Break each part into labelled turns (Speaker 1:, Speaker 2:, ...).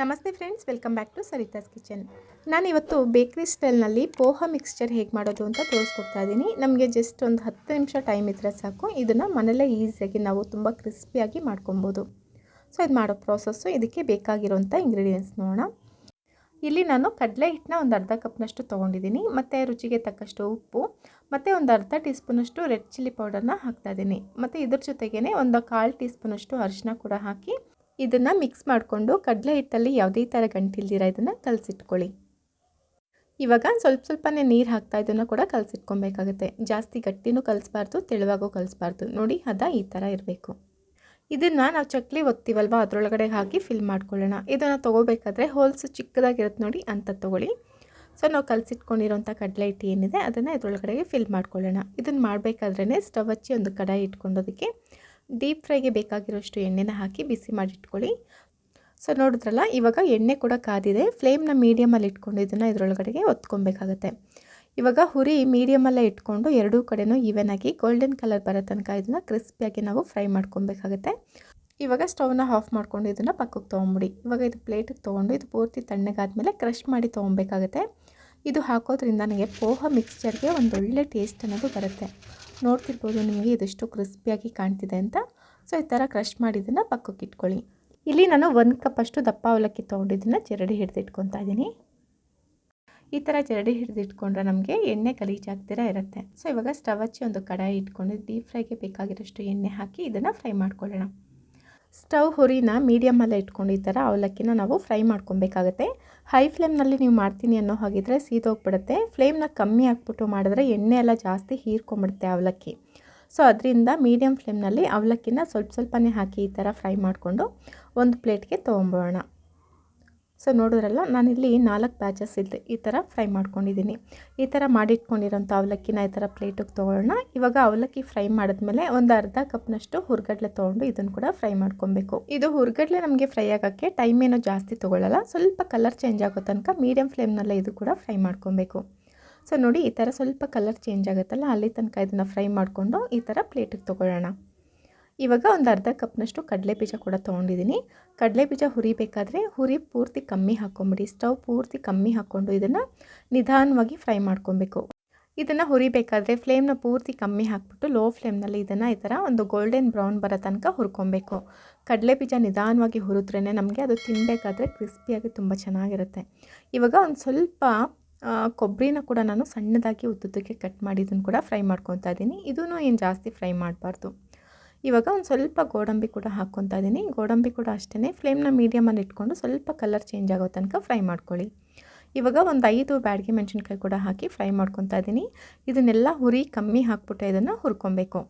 Speaker 1: ನಮಸ್ತೆ friends, welcome back to Sarita's kitchen. ನಾನು ಇವತ್ತು ಬೇಕ್ರಿ ಸ್ಟೈಲ್ನಲ್ಲಿ ಪೋಹ ಮಿಕ್ಸ್ಚರ್ ಹೇಗೆ ಮಾಡೋದು ಅಂತ ತೋರಿಸ್ಕೊಡ್ತಾ ಇದ್ದೀನಿ. ನಮಗೆ ಜಸ್ಟ್ ಒಂದು ಹತ್ತು ನಿಮಿಷ ಟೈಮ್ ಇದ್ದರೆ ಸಾಕು. ಇದನ್ನು ಮನೇಲೇ ಈಸಿಯಾಗಿ ನಾವು ತುಂಬ ಕ್ರಿಸ್ಪಿಯಾಗಿ ಮಾಡ್ಕೊಬೋದು. ಸೊ, ಇದು ಮಾಡೋ ಪ್ರೋಸೆಸ್ಸು. ಇದಕ್ಕೆ ಬೇಕಾಗಿರುವಂಥ ಇಂಗ್ರೀಡಿಯೆಂಟ್ಸ್ ನೋಡೋಣ. ಇಲ್ಲಿ ನಾನು ಕಡಲೆ ಹಿಟ್ಟನ್ನ ಒಂದು ಅರ್ಧ ಕಪ್ನಷ್ಟು ತೊಗೊಂಡಿದ್ದೀನಿ. ಮತ್ತು ರುಚಿಗೆ ತಕ್ಕಷ್ಟು ಉಪ್ಪು, ಮತ್ತು ಒಂದು ಅರ್ಧ ಟೀ ಸ್ಪೂನಷ್ಟು ರೆಡ್ ಚಿಲ್ಲಿ ಪೌಡರ್ನ ಹಾಕ್ತಾಯಿದ್ದೀನಿ ಮತ್ತು ಇದ್ರ ಜೊತೆಗೇ ಒಂದು ಕಾಲು ಟೀ ಸ್ಪೂನಷ್ಟು ಅರಿಶಿನ ಕೂಡ ಹಾಕಿ ಇದನ್ನು ಮಿಕ್ಸ್ ಮಾಡಿಕೊಂಡು ಕಡಲೆ ಹಿಟ್ಟಲ್ಲಿ ಯಾವುದೇ ಥರ ಗಂಟಿಲ್ದಿರ ಇದನ್ನು ಕಲಸಿಟ್ಕೊಳ್ಳಿ. ಇವಾಗ ಸ್ವಲ್ಪ ಸ್ವಲ್ಪನೇ ನೀರು ಹಾಕ್ತಾ ಇದನ್ನು ಕೂಡ ಕಲಸಿಟ್ಕೊಬೇಕಾಗುತ್ತೆ. ಜಾಸ್ತಿ ಗಟ್ಟಿನೂ ಕಲಿಸ್ಬಾರ್ದು, ತೆಳುವಾಗೂ ಕಲಿಸ್ಬಾರ್ದು. ನೋಡಿ ಹದ ಈ ಥರ ಇರಬೇಕು. ಇದನ್ನು ನಾವು ಚಕ್ಲಿ ಒತ್ತೀವಲ್ವ, ಅದರೊಳಗಡೆ ಹಾಕಿ ಫಿಲ್ ಮಾಡ್ಕೊಳ್ಳೋಣ. ಇದನ್ನು ತೊಗೋಬೇಕಾದ್ರೆ ಹೋಲ್ಸ್ ಚಿಕ್ಕದಾಗಿರುತ್ತೆ ನೋಡಿ, ಅಂತ ತೊಗೊಳ್ಳಿ. ಸೊ ನಾವು ಕಲಸಿಟ್ಕೊಂಡಿರೋಂಥ ಕಡಲೆ ಹಿಟ್ಟು ಏನಿದೆ, ಅದನ್ನು ಇದರೊಳಗಡೆಗೆ ಫಿಲ್ ಮಾಡ್ಕೊಳ್ಳೋಣ. ಇದನ್ನು ಮಾಡಬೇಕಾದ್ರೇ ಸ್ಟವ್ ಹಚ್ಚಿ ಒಂದು ಕಡಾಯಿ ಇಟ್ಕೊಂಡೋದಕ್ಕೆ ಡೀಪ್ ಫ್ರೈಗೆ ಬೇಕಾಗಿರೋಷ್ಟು ಎಣ್ಣೆನ ಹಾಕಿ ಬಿಸಿ ಮಾಡಿಟ್ಕೊಳ್ಳಿ. ಸೊ ನೋಡಿದ್ರಲ್ಲ, ಇವಾಗ ಎಣ್ಣೆ ಕೂಡ ಕಾದಿದೆ. ಫ್ಲೇಮ್ನ ಮೀಡಿಯಮಲ್ಲಿ ಇಟ್ಕೊಂಡು ಇದನ್ನು ಇದರೊಳಗಡೆಗೆ ಒತ್ಕೊಬೇಕಾಗತ್ತೆ. ಇವಾಗ ಹುರಿ ಮೀಡಿಯಮಲ್ಲೇ ಇಟ್ಕೊಂಡು ಎರಡೂ ಕಡೆನೂ ಈವನ್ ಆಗಿ ಗೋಲ್ಡನ್ ಕಲರ್ ಬರೋ ತನಕ ಇದನ್ನು ಕ್ರಿಸ್ಪಿಯಾಗಿ ನಾವು ಫ್ರೈ ಮಾಡ್ಕೊಬೇಕಾಗತ್ತೆ. ಇವಾಗ ಸ್ಟವ್ನ ಆಫ್ ಮಾಡ್ಕೊಂಡು ಇದನ್ನು ಪಕ್ಕಕ್ಕೆ ತೊಗೊಂಬಿಡಿ. ಇವಾಗ ಇದು ಪ್ಲೇಟಿಗೆ ತೊಗೊಂಡು ಇದು ಪೂರ್ತಿ ತಣ್ಣಗಾದ್ಮೇಲೆ ಕ್ರಷ್ ಮಾಡಿ ತೊಗೊಬೇಕಾಗತ್ತೆ. ಇದು ಹಾಕೋದ್ರಿಂದ ನನಗೆ ಪೋಹ ಮಿಕ್ಸ್ಚರ್ಗೆ ಒಂದು ಒಳ್ಳೆ ಟೇಸ್ಟ್ ಅನ್ನೋದು ಬರುತ್ತೆ. ನೋಡ್ತಿರ್ಬೋದು ನಿಮಗೆ ಇದೆಷ್ಟು ಕ್ರಿಸ್ಪಿಯಾಗಿ ಕಾಣ್ತಿದೆ ಅಂತ. ಸೊ, ಈ ಥರ ಕ್ರಷ್ ಮಾಡಿದ್ದನ್ನು ಪಕ್ಕಕ್ಕೆ ಇಟ್ಕೊಳ್ಳಿ. ಇಲ್ಲಿ ನಾನು ಒಂದು ಕಪ್ಪಷ್ಟು ದಪ್ಪ ಅವಲಕ್ಕಿ ತೊಗೊಂಡಿದ್ದನ್ನು ಜರಡಿ ಹಿಡಿದಿಟ್ಕೊತಾ ಇದ್ದೀನಿ ಈ ಥರ ಚರಡಿ ಹಿಡಿದಿಟ್ಕೊಂಡ್ರೆ ನಮಗೆ ಎಣ್ಣೆ ಗಲೀಜಾಗ್ದಿರ ಇರುತ್ತೆ. ಸೊ, ಇವಾಗ ಸ್ಟವ್ ಹಚ್ಚಿ ಒಂದು ಕಡಾಯಿ ಇಟ್ಕೊಂಡು ಡೀಪ್ ಫ್ರೈಗೆ ಬೇಕಾಗಿರೋಷ್ಟು ಎಣ್ಣೆ ಹಾಕಿ ಇದನ್ನು ಫ್ರೈ ಮಾಡ್ಕೊಳ್ಳೋಣ. ಸ್ಟವ್ ಹುರಿನ ಮೀಡಿಯಮಲ್ಲೇ ಇಟ್ಕೊಂಡು ಈ ಥರ ಅವಲಕ್ಕಿನ ನಾವು ಫ್ರೈ ಮಾಡ್ಕೊಬೇಕಾಗುತ್ತೆ. ಹೈ ಫ್ಲೇಮ್ನಲ್ಲಿ ನೀವು ಮಾಡ್ತೀನಿ ಅನ್ನೋ ಹಾಗಿದ್ರೆ ಸೀದೋಗ್ಬಿಡುತ್ತೆ. ಫ್ಲೇಮ್ನ ಕಮ್ಮಿ ಹಾಕ್ಬಿಟ್ಟು ಮಾಡಿದ್ರೆ ಎಣ್ಣೆ ಎಲ್ಲ ಜಾಸ್ತಿ ಹೀರ್ಕೊಂಬಿಡುತ್ತೆ ಅವಲಕ್ಕಿ. ಸೊ ಅದರಿಂದ ಮೀಡಿಯಮ್ ಫ್ಲೇಮ್ನಲ್ಲಿ ಅವಲಕ್ಕಿನ ಸ್ವಲ್ಪ ಸ್ವಲ್ಪನೇ ಹಾಕಿ ಈ ಥರ ಫ್ರೈ ಮಾಡಿಕೊಂಡು ಒಂದು ಪ್ಲೇಟ್ಗೆ ತೊಗೊಂಬೋಣ ಸೊ ನೋಡಿದ್ರಲ್ಲ, ನಾನಿಲ್ಲಿ ನಾಲ್ಕು ಬ್ಯಾಚಸ್ ಇದೆ ಈ ಥರ ಫ್ರೈ ಮಾಡ್ಕೊಂಡಿದ್ದೀನಿ. ಈ ಥರ ಮಾಡಿಟ್ಕೊಂಡಿರೋಂಥ ಅವಲಕ್ಕಿನ ಈ ಥರ ಪ್ಲೇಟಿಗೆ ತೊಗೊಳ್ಳೋಣ. ಇವಾಗ ಅವಲಕ್ಕಿ ಫ್ರೈ ಮಾಡಿದ್ಮೇಲೆ ಒಂದು ಅರ್ಧ ಕಪ್ನಷ್ಟು ಹುರ್ಗಡ್ಲೆ ತೊಗೊಂಡು ಇದನ್ನು ಕೂಡ ಫ್ರೈ ಮಾಡ್ಕೊಬೇಕು. ಇದು ಹುರ್ಗಡ್ಲೆ ನಮಗೆ ಫ್ರೈ ಆಗೋಕ್ಕೆ ಟೈಮ್ ಏನೋ ಜಾಸ್ತಿ ತೊಗೊಳ್ಳಲ್ಲ ಸ್ವಲ್ಪ ಕಲರ್ ಚೇಂಜ್ ಆಗೋ ತನಕ ಮೀಡಿಯಮ್ ಫ್ಲೇಮ್ನಲ್ಲೇ ಇದು ಕೂಡ ಫ್ರೈ ಮಾಡ್ಕೊಬೇಕು. ಸೊ ನೋಡಿ ಈ ಥರ ಸ್ವಲ್ಪ ಕಲರ್ ಚೇಂಜ್ ಆಗುತ್ತಲ್ಲ, ಅಲ್ಲಿ ತನಕ ಇದನ್ನು ಫ್ರೈ ಮಾಡಿಕೊಂಡು ಈ ಥರ ಪ್ಲೇಟಿಗೆ ತೊಗೊಳ್ಳೋಣ. ಇವಾಗ ಒಂದು ಅರ್ಧ ಕಪ್ನಷ್ಟು ಕಡಲೆ ಬೀಜ ಕೂಡ ತೊಗೊಂಡಿದ್ದೀನಿ ಕಡಲೆ ಬೀಜ ಹುರಿಬೇಕಾದ್ರೆ ಹುರಿ ಪೂರ್ತಿ ಕಮ್ಮಿ ಹಾಕ್ಕೊಂಬಿಡಿ ಸ್ಟವ್ ಪೂರ್ತಿ ಕಮ್ಮಿ ಹಾಕ್ಕೊಂಡು ಇದನ್ನು ನಿಧಾನವಾಗಿ ಫ್ರೈ ಮಾಡ್ಕೊಬೇಕು. ಇದನ್ನು ಹುರಿಬೇಕಾದ್ರೆ ಫ್ಲೇಮ್ನ ಪೂರ್ತಿ ಕಮ್ಮಿ ಹಾಕ್ಬಿಟ್ಟು ಲೋ ಫ್ಲೇಮ್ನಲ್ಲಿ ಇದನ್ನು ಈ ಥರ ಒಂದು ಗೋಲ್ಡನ್ ಬ್ರೌನ್ ಬರೋ ತನಕ ಹುರ್ಕೊಬೇಕು. ಕಡಲೆ ಬೀಜ ನಿಧಾನವಾಗಿ ಹುರಿದ್ರೇ ನಮಗೆ ಅದು ತಿನ್ನಬೇಕಾದ್ರೆ ಕ್ರಿಸ್ಪಿಯಾಗಿ ತುಂಬ ಚೆನ್ನಾಗಿರುತ್ತೆ. ಇವಾಗ ಒಂದು ಸ್ವಲ್ಪ ಕೊಬ್ಬರಿನ ಕೂಡ ನಾನು ಸಣ್ಣದಾಗಿ ಉದ್ದುದ್ದಕ್ಕೆ ಕಟ್ ಮಾಡಿ ಇದನ್ನು ಕೂಡ ಫ್ರೈ ಮಾಡ್ಕೊತಾ ಇದ್ದೀನಿ ಇದೂ ಏನು ಜಾಸ್ತಿ ಫ್ರೈ ಮಾಡಬಾರ್ದು. ಇವಾಗ ಒಂದು ಸ್ವಲ್ಪ ಗೋಡಂಬಿ ಕೂಡ ಹಾಕ್ಕೊತಾ ಇದ್ದೀನಿ ಗೋಡಂಬಿ ಕೂಡ ಅಷ್ಟೇ ಫ್ಲೇಮ್ನ ಮೀಡಿಯಮಲ್ಲಿ ಇಟ್ಕೊಂಡು ಸ್ವಲ್ಪ ಕಲರ್ ಚೇಂಜ್ ಆಗೋ ತನಕ ಫ್ರೈ ಮಾಡ್ಕೊಳ್ಳಿ. ಇವಾಗ ಒಂದು ಐದು ಬ್ಯಾಡ್ಗೆ ಮೆಣಸಿನ್ಕಾಯಿ ಕೂಡ ಹಾಕಿ ಫ್ರೈ ಮಾಡ್ಕೊತಾ ಇದ್ದೀನಿ ಇದನ್ನೆಲ್ಲ ಹುರಿ ಕಮ್ಮಿ ಹಾಕ್ಬಿಟ್ಟು ಇದನ್ನು ಹುರ್ಕೊಬೇಕು.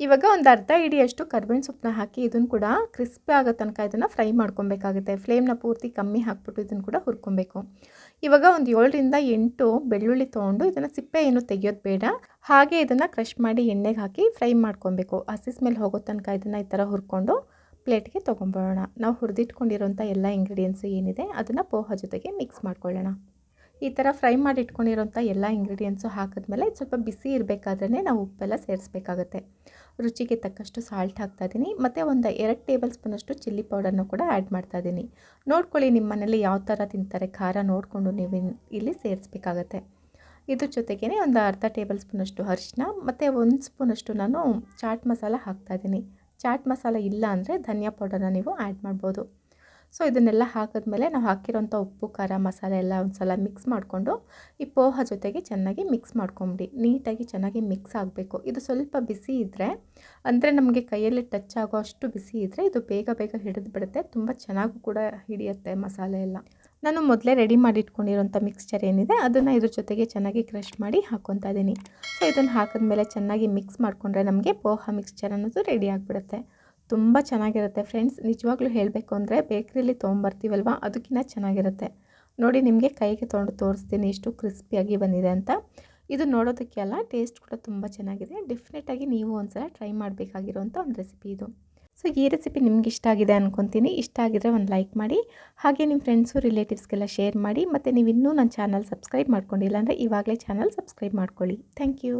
Speaker 1: ಇವಾಗ ಒಂದು ಅರ್ಧ ಇಡಿಯಷ್ಟು ಕರ್ಬೇವಿನ ಸೊಪ್ಪನ್ನ ಹಾಕಿ ಇದನ್ನು ಕೂಡ ಕ್ರಿಸ್ಪಿ ಆಗೋ ತನಕ ಇದನ್ನು ಫ್ರೈ ಮಾಡ್ಕೊಬೇಕಾಗುತ್ತೆ. ಫ್ಲೇಮ್ನ ಪೂರ್ತಿ ಕಮ್ಮಿ ಹಾಕ್ಬಿಟ್ಟು ಇದನ್ನು ಕೂಡ ಹುರ್ಕೊಬೇಕು. ಇವಾಗ ಒಂದು ಏಳರಿಂದ ಎಂಟು ಬೆಳ್ಳುಳ್ಳಿ ತೊಗೊಂಡು ಇದನ್ನು ಸಿಪ್ಪೆ ಏನು ತೆಗೆಯೋದು ಬೇಡ. ಹಾಗೆ ಇದನ್ನು ಕ್ರಷ್ ಮಾಡಿ ಎಣ್ಣೆಗೆ ಹಾಕಿ ಫ್ರೈ ಮಾಡ್ಕೊಬೇಕು. ಹಸಿಸ್ ಸ್ಮೆಲ್ ಹೋಗೋ ತನಕ ಇದನ್ನು ಈ ಥರ ಹುರ್ಕೊಂಡು ಪ್ಲೇಟ್ಗೆ ತೊಗೊಂಬೋಣ ನಾವು ಹುರಿದಿಟ್ಕೊಂಡಿರೋಂಥ ಎಲ್ಲ ಇಂಗ್ರೀಡಿಯೆಂಟ್ಸು ಏನಿದೆ ಅದನ್ನು ಪೋಹ ಜೊತೆಗೆ ಮಿಕ್ಸ್ ಮಾಡ್ಕೊಳ್ಳೋಣ. ಈ ಥರ ಫ್ರೈ ಮಾಡಿ ಇಟ್ಕೊಂಡಿರೋಂಥ ಎಲ್ಲ ಇಂಗ್ರೀಡಿಯೆಂಟ್ಸು ಹಾಕಿದ್ಮೇಲೆ ಸ್ವಲ್ಪ ಬಿಸಿ ಇರಬೇಕಾದ್ರೆ ನಾವು ಉಪ್ಪೆಲ್ಲ ಸೇರಿಸ್ಬೇಕಾಗತ್ತೆ. ರುಚಿಗೆ ತಕ್ಕಷ್ಟು ಸಾಲ್ಟ್ ಹಾಕ್ತಾಯಿದ್ದೀನಿ ಮತ್ತು ಒಂದು ಎರಡು ಟೇಬಲ್ ಸ್ಪೂನಷ್ಟು ಚಿಲ್ಲಿ ಪೌಡರ್ನ ಕೂಡ ಆ್ಯಡ್ ಮಾಡ್ತಾ ಇದ್ದೀನಿ ನೋಡ್ಕೊಳ್ಳಿ ನಿಮ್ಮ ಮನೇಲಿ ಯಾವ ಥರ ತಿಂತಾರೆ, ಖಾರ ನೋಡಿಕೊಂಡು ನೀವು ಇಲ್ಲಿ ಸೇರಿಸ್ಬೇಕಾಗತ್ತೆ. ಇದ್ರ ಜೊತೆಗೇ ಒಂದು ಅರ್ಧ ಟೇಬಲ್ ಸ್ಪೂನಷ್ಟು ಅರಿಶಿನ ಮತ್ತು ಒಂದು ಸ್ಪೂನಷ್ಟು ನಾನು ಚಾಟ್ ಮಸಾಲ ಹಾಕ್ತಾಯಿದ್ದೀನಿ ಚಾಟ್ ಮಸಾಲ ಇಲ್ಲ ಅಂದರೆ ಧನಿಯಾ ಪೌಡರ್ನ ನೀವು ಆ್ಯಡ್ ಮಾಡ್ಬೋದು. ಸೊ, ಇದನ್ನೆಲ್ಲ ಹಾಕಿದ್ಮೇಲೆ ನಾವು ಹಾಕಿರೋಂಥ ಉಪ್ಪು, ಖಾರ, ಮಸಾಲೆ ಎಲ್ಲ ಒಂದು ಸಲ ಮಿಕ್ಸ್ ಮಾಡಿಕೊಂಡು, ಈ ಪೋಹ ಜೊತೆಗೆ ಚೆನ್ನಾಗಿ ಮಿಕ್ಸ್ ಮಾಡ್ಕೊಂಬಿಡಿ. ನೀಟಾಗಿ ಚೆನ್ನಾಗಿ ಮಿಕ್ಸ್ ಆಗಬೇಕು. ಇದು ಸ್ವಲ್ಪ ಬಿಸಿ ಇದ್ದರೆ ಅಂದರೆ ನಮಗೆ ಕೈಯಲ್ಲಿ ಟಚ್ ಆಗೋ ಅಷ್ಟು ಬಿಸಿ ಇದ್ದರೆ ಇದು ಬೇಗ ಬೇಗ ಹಿಡಿದು ಬಿಡುತ್ತೆ. ತುಂಬ ಚೆನ್ನಾಗೂ ಕೂಡ ಹಿಡಿಯುತ್ತೆ ಮಸಾಲೆ ಎಲ್ಲ. ನಾನು ಮೊದಲೇ ರೆಡಿ ಮಾಡಿ ಇಟ್ಕೊಂಡಿರೋಂಥ ಮಿಕ್ಸ್ಚರ್ ಏನಿದೆ, ಅದನ್ನು ಇದ್ರ ಜೊತೆಗೆ ಚೆನ್ನಾಗಿ ಕ್ರಷ್ ಮಾಡಿ ಹಾಕ್ಕೊತಾ ಇದ್ದೀನಿ ಸೊ, ಇದನ್ನು ಹಾಕಿದ್ಮೇಲೆ ಚೆನ್ನಾಗಿ ಮಿಕ್ಸ್ ಮಾಡಿಕೊಂಡ್ರೆ ನಮಗೆ ಪೋಹ ಮಿಕ್ಸ್ಚರ್ ಅನ್ನೋದು ರೆಡಿ ಆಗಿಬಿಡುತ್ತೆ. ತುಂಬ ಚೆನ್ನಾಗಿರುತ್ತೆ ಫ್ರೆಂಡ್ಸ್. ನಿಜವಾಗ್ಲೂ ಹೇಳಬೇಕು ಅಂದರೆ ಬೇಕ್ರಿಲಿ ತೊಗೊಂಬರ್ತೀವಲ್ವ? ಅದಕ್ಕಿಂತ ಚೆನ್ನಾಗಿರುತ್ತೆ. ನೋಡಿ ನಿಮಗೆ ಕೈಗೆ ತೊಗೊಂಡು ತೋರಿಸ್ತೀನಿ. ಎಷ್ಟು ಕ್ರಿಸ್ಪಿಯಾಗಿ ಬಂದಿದೆ ಅಂತ. ಇದು ನೋಡೋದಕ್ಕೆ ಅಲ್ಲ, ಟೇಸ್ಟ್ ಕೂಡ ತುಂಬ ಚೆನ್ನಾಗಿದೆ. ಡೆಫಿನೆಟಾಗಿ ನೀವು ಒಂದ್ಸಲ ಟ್ರೈ ಮಾಡಬೇಕಾಗಿರೋಂಥ ಒಂದು ರೆಸಿಪಿ ಇದು. ಸೊ, ಈ ರೆಸಿಪಿ ನಿಮ್ಗೆ ಇಷ್ಟ ಆಗಿದೆ ಅಂದ್ಕೊತೀನಿ ಇಷ್ಟ ಆಗಿದ್ರೆ ಒಂದು ಲೈಕ್ ಮಾಡಿ, ಹಾಗೆ ನಿಮ್ಮ ಫ್ರೆಂಡ್ಸು, ರಿಲೇಟಿವ್ಸ್ಗೆಲ್ಲ ಶೇರ್ ಮಾಡಿ, ಮತ್ತು ನೀವು ಇನ್ನೂ ನನ್ನ ಚಾನಲ್ ಸಬ್ಸ್ಕ್ರೈಬ್ ಮಾಡ್ಕೊಂಡಿಲ್ಲ ಅಂದರೆ ಇವಾಗಲೇ ಚಾನಲ್ ಸಬ್ಸ್ಕ್ರೈಬ್ ಮಾಡ್ಕೊಳ್ಳಿ. Thank you.